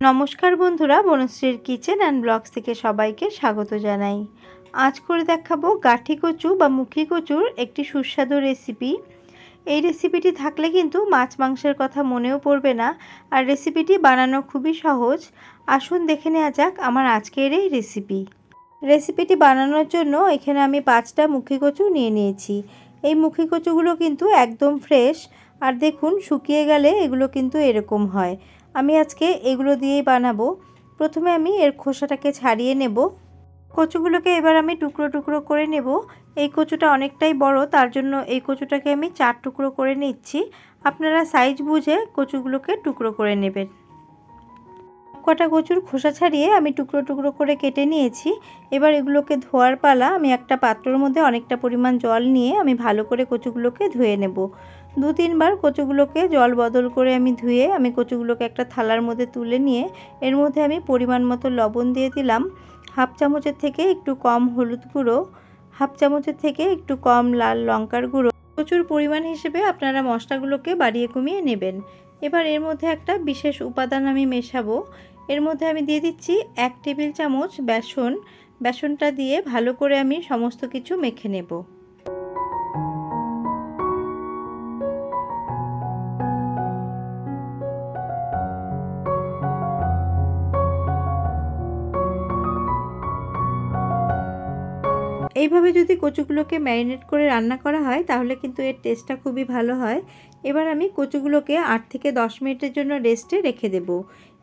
নমস্কার বন্ধুরা, বনশ্রীর kitchen and blogs থেকে সবাইকে স্বাগত জানাই। আজ করে দেখাবো গাঠি কচু বা মুখি কচুর একটি সুস্বাদু রেসিপি এই রেসিপিটি থাকলে কিন্তু মাছ মাংসের কথা মনেও পড়বে না আর রেসিপিটি বানানো খুবই সহজ। আসুন দেখে নেওয়া যাক আমার আজকের এই রেসিপি রেসিপিটি বানানোর জন্য এখানে আমি পাঁচটা মুখি কচু নিয়ে নিয়েছি। এই মুখি কচুগুলো কিন্তু একদম ফ্রেশ আর দেখুন শুকিয়ে গেলে এগুলো কিন্তু এরকম হয়। আমি আজকে এগুলো দিয়েই বানাবো। প্রথমে আমি এর খোসাটাকে ছাড়িয়ে নেব। কচুগুলোকে এবার আমি টুকরো টুকরো করে নেব। এই কচুটা অনেকটাই বড়, তার জন্য এই কচুটাকে আমি চার টুকরো করে নিচ্ছি। আপনারা সাইজ বুঝে কচুগুলোকে টুকরো করে নেবেন। কটা কচুর খোসা ছাড়িয়ে আমি টুকরো টুকরো করে কেটে নিয়েছি। এবার এগুলোকে ধোয়ার পালা আমি একটা পাত্রর মধ্যে অনেকটা পরিমাণ জল নিয়ে আমি ভালো করে কচুগুলোকে ধুয়ে নেব। দু তিনবার কচুগুলোকে জল বদল করে আমি ধুয়ে আমি কচুগুলোকে একটা থালার মধ্যে তুলে নিয়ে এর মধ্যে আমি পরিমাণ মতো লবণ দিয়ে দিলাম। হাফ চামচের থেকে একটু কম হলুদ গুঁড়ো, হাফ চামচের থেকে একটু কম লাল লঙ্কার গুঁড়ো। প্রচুর পরিমাণ হিসেবে আপনারা মশলাগুলোকে বাড়িয়ে কমিয়ে নেবেন। এবার এর মধ্যে একটা বিশেষ উপাদান আমি মেশাবো। এর মধ্যে আমি দিয়ে দিচ্ছি এক টেবিল চামচ বেসন। বেসনটা দিয়ে ভালো করে আমি সমস্ত কিছু মেখে নেব। এইভাবে যদি কচুগুলোকে ম্যারিনেট করে রান্না করা হয়, তাহলে কিন্তু এর টেস্টটা খুবই ভালো হয়। এবার আমি কচুগুলোকে আট থেকে দশ মিনিটের জন্য রেস্টে রেখে দেব।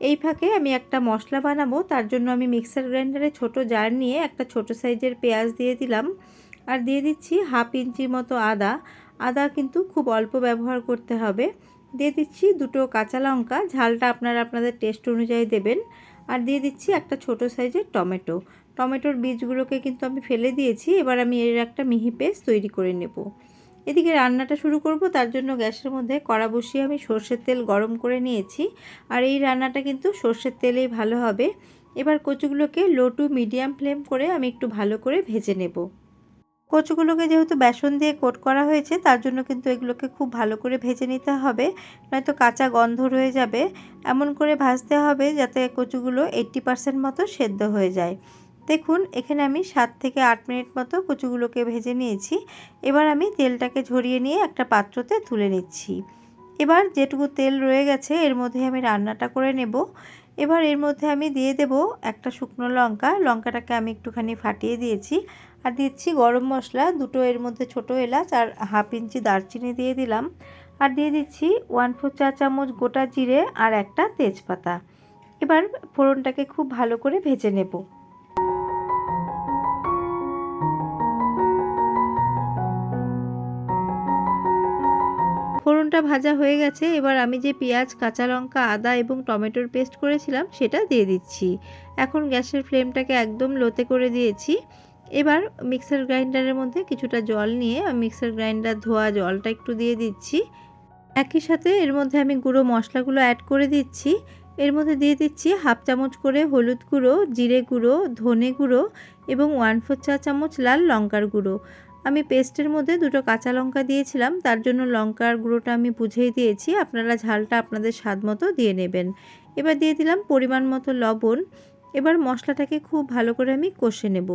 এই ফাঁকে আমি একটা মশলা বানাবো, তার জন্য আমি মিক্সার গ্রাইন্ডারে ছোট জার নিয়ে একটা ছোট সাইজের পেঁয়াজ দিয়ে দিলাম। আর দিয়ে দিচ্ছি হাফ ইঞ্চির মতো আদা। আদা কিন্তু খুব অল্প ব্যবহার করতে হবে। দিয়ে দিচ্ছি দুটো কাঁচা লঙ্কা, ঝালটা আপনারা আপনাদের টেস্ট অনুযায়ী দেবেন। আর দিয়ে দিচ্ছি একটা ছোট সাইজের টমেটো। টমেটোর বীজগুলোকে কিন্তু আমি ফেলে দিয়েছি, এবার আমি এর একটা মিহি পেস্ট তৈরি করে নেব। এদিকে রান্নাটা শুরু করব, তার জন্য গ্যাসের মধ্যে কড়া বসিয়ে আমি সর্ষের তেল গরম করে নিয়েছি, আর এই রান্নাটা কিন্তু সর্ষের তেলেই ভালো হবে। এবার কচুগুলোকে লো টু মিডিয়াম ফ্লেম করে আমি একটু ভালো করে ভেজে নেব। কচুগুলোকে যেহেতু বেসন দিয়ে কোট করা হয়েছে, তার জন্য কিন্তু এগুলোকে খুব ভালো করে ভেজে নিতে হবে, নয়তো কাঁচা গন্ধ রয়ে যাবে। এমন করে ভাজতে হবে যাতে কচুগুলো এইট্টি পারসেন্ট মতো সেদ্ধ হয়ে যায়। দেখুন, এখানে আমি সাত থেকে আট মিনিট মতো কচুগুলোকে ভেজে নিয়েছি। এবার আমি তেলটাকে ঝরিয়ে নিয়ে একটা পাত্রতে তুলে নিচ্ছি। এবার যেটুকু তেল রয়ে গেছে, এর মধ্যে আমি রান্নাটা করে নেব। এবার এর মধ্যে আমি দিয়ে দেব একটা শুকনো লঙ্কা। লঙ্কাটাকে আমি একটুখানি ফাটিয়ে দিয়েছি আর দিচ্ছি গরম মশলা। দুটো এর মধ্যে ছোট এলাচ আর হাফ ইঞ্চি দারচিনি দিয়ে দিলাম। আর দিয়ে দিচ্ছি ওয়ান ফোর চা চামচ গোটা জিরে আর একটা তেজপাতা। এবার ফোড়নটাকে খুব ভালো করে ভেজে নেব। ফোড়নটা ভাজা হয়ে গেছে, এবার আমি যে পেঁয়াজ, কাঁচা লঙ্কা, আদা এবং টমেটোর পেস্ট করেছিলাম সেটা দিয়ে দিচ্ছি। এখন গ্যাসের ফ্লেমটাকে একদম লোতে করে দিয়েছি। এবার মিক্সার গ্রাইন্ডারের মধ্যে কিছুটা জল নিয়ে আমি মিক্সার গ্রাইন্ডার ধোয়া জলটা একটু দিয়ে দিচ্ছি। একই সাথে এর মধ্যে আমি গুঁড়ো মশলাগুলো অ্যাড করে দিচ্ছি। এর মধ্যে দিয়ে দিচ্ছি হাফ চামচ করে হলুদ গুঁড়ো, জিরে গুঁড়ো, ধনে গুঁড়ো এবং ওয়ান ফোর চা চামচ লাল লঙ্কার গুঁড়ো। আমি পেস্টের মধ্যে দুটো কাঁচা লঙ্কা দিয়েছিলাম, তার জন্য লঙ্কার গুঁড়োটা আমি বুঝেই দিয়েছি, আপনারা ঝালটা আপনাদের স্বাদ মতো দিয়ে নেবেন। এবার দিয়ে দিলাম পরিমাণ মতো লবণ এবার মশলাটাকে খুব ভালো করে আমি কষে নেব।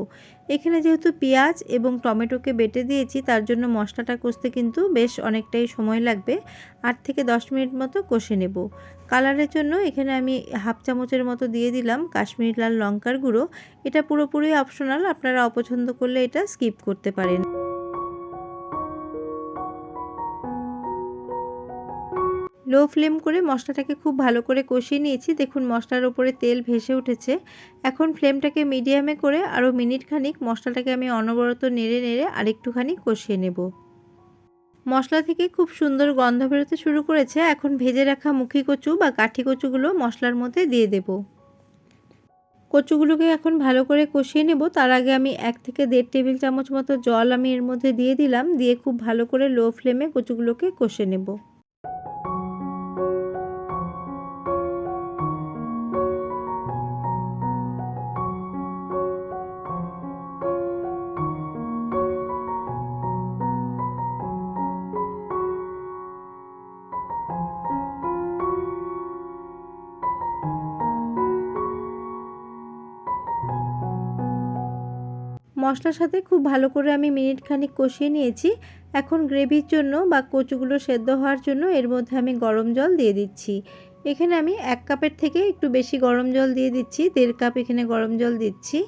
এখানে যেহেতু পেঁয়াজ এবং টমেটোকে বেটে দিয়েছি, তার জন্য মশলাটা কষতে কিন্তু বেশ অনেকটাই সময় লাগবে। আট থেকে দশ মিনিট মতো কষে নেব। কালারের জন্য এখানে আমি হাফ চামচের মতো দিয়ে দিলাম কাশ্মীর লাল লঙ্কার গুঁড়ো। এটা পুরোপুরি অপশনাল, আপনারা অপছন্দ করলে এটা স্কিপ করতে পারেন। লো ফ্লেম করে মশলাটাকে খুব ভালো করে কষিয়ে নিয়েছি। দেখুন, মশলার ওপরে তেল ভেসে উঠেছে। এখন ফ্লেমটাকে মিডিয়ামে করে আরও মিনিট খানিক মশলাটাকে আমি অনবরত নেড়ে নেড়ে আরেকটুখানি কষিয়ে নেব। মশলা থেকে খুব সুন্দর গন্ধ বেরোতে শুরু করেছে। এখন ভেজে রাখা মুখি কচু বা কাঠি কচুগুলো মশলার মধ্যে দিয়ে দেব। কচুগুলোকে এখন ভালো করে কষিয়ে নেব। তার আগে আমি এক থেকে দেড় টেবিল চামচ মতো জল আমি এর মধ্যে দিয়ে দিলাম। দিয়ে খুব ভালো করে লো ফ্লেমে কচুগুলোকে কষে নেব। মশলার সাথে খুব ভালো করে আমি মিনিট খানিক কষিয়ে নিয়েছি। এখন গ্রেভির জন্য বা কচুগুলো সেদ্ধ হওয়ার জন্য এর মধ্যে আমি গরম জল দিয়ে দিচ্ছি। এখানে আমি এক কাপের থেকে একটু বেশি গরম জল দিয়ে দিচ্ছি, দেড় কাপ এখানে গরম জল দিচ্ছি।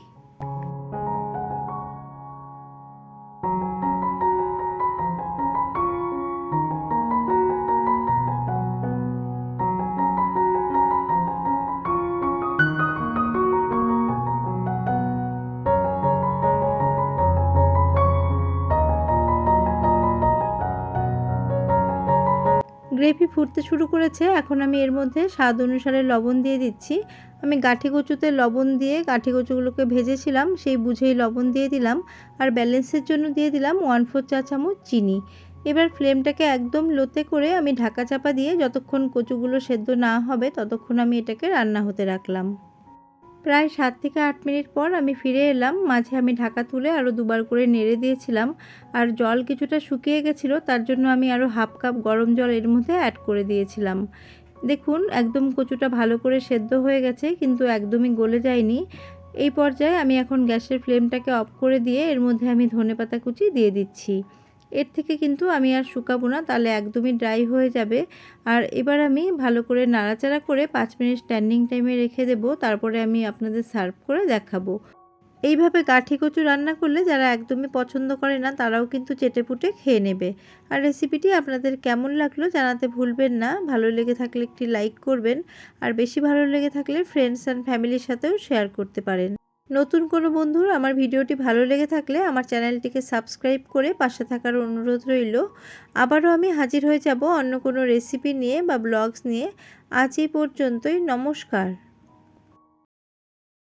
গ্রেভি ফুটতে শুরু করেছে। এখন আমি এর মধ্যে স্বাদ অনুসারে লবণ দিয়ে দিচ্ছি। আমি গাঠি কচুতে লবণ দিয়ে গাঠি কচুগুলোকে ভেজেছিলাম, সেই বুঝেই লবণ দিয়ে দিলাম। আর ব্যালেন্সের জন্য দিয়ে দিলাম ওয়ান ফোর চা চামচ চিনি। এবার ফ্লেমটাকে একদম লোতে করে আমি ঢাকা চাপা দিয়ে যতক্ষণ কচুগুলো সেদ্ধ না হবে, ততক্ষণ আমি এটাকে রান্না হতে রাখলাম। প্রায় সাত থেকে আট মিনিট পর আমি ফিরে এলাম। মাঝে আমি ঢাকা তুলে আরও দুবার করে নেড়ে দিয়েছিলাম আর জল কিছুটা শুকিয়ে গেছিল, তার জন্য আমি আরও হাফ কাপ গরম জল এর মধ্যে অ্যাড করে দিয়েছিলাম। দেখুন, একদম কচুটা ভালো করে সেদ্ধ হয়ে গেছে, কিন্তু একদমই গলে যায়নি। এই পর্যায়ে আমি এখন গ্যাসের ফ্লেমটাকে অফ করে দিয়ে এর মধ্যে আমি ধনেপাতা কুচি দিয়ে দিচ্ছি। এর থেকে কিন্তু আমি আর শুকাবো না, তাহলে একদমই ড্রাই হয়ে যাবে। আর এবার আমি ভালো করে নাড়াচাড়া করে পাঁচ মিনিট স্ট্যান্ডিং টাইমে রেখে দেবো, তারপরে আমি আপনাদের সার্ভ করে দেখাবো। এইভাবে গাঠি কচু রান্না করলে যারা একদমই পছন্দ করে না, তারাও কিন্তু চেটেপুটে খেয়ে নেবে। আর রেসিপিটি আপনাদের কেমন লাগল জানাতে ভুলবেন না, ভালো লেগে থাকলে একটি লাইক করবেন, আর বেশি ভালো লেগে থাকলে ফ্রেন্ডস অ্যান্ড ফ্যামিলির সাথেও শেয়ার করতে পারেন। নতুন কোনো বন্ধুর আমার ভিডিওটি ভালো লেগে থাকলে আমার চ্যানেলটিকে সাবস্ক্রাইব করে পাশে থাকার অনুরোধ রইল। আবারও আমি হাজির হয়ে যাব অন্য কোনো রেসিপি নিয়ে বা ব্লগস নিয়ে। আজ এই পর্যন্তই, নমস্কার।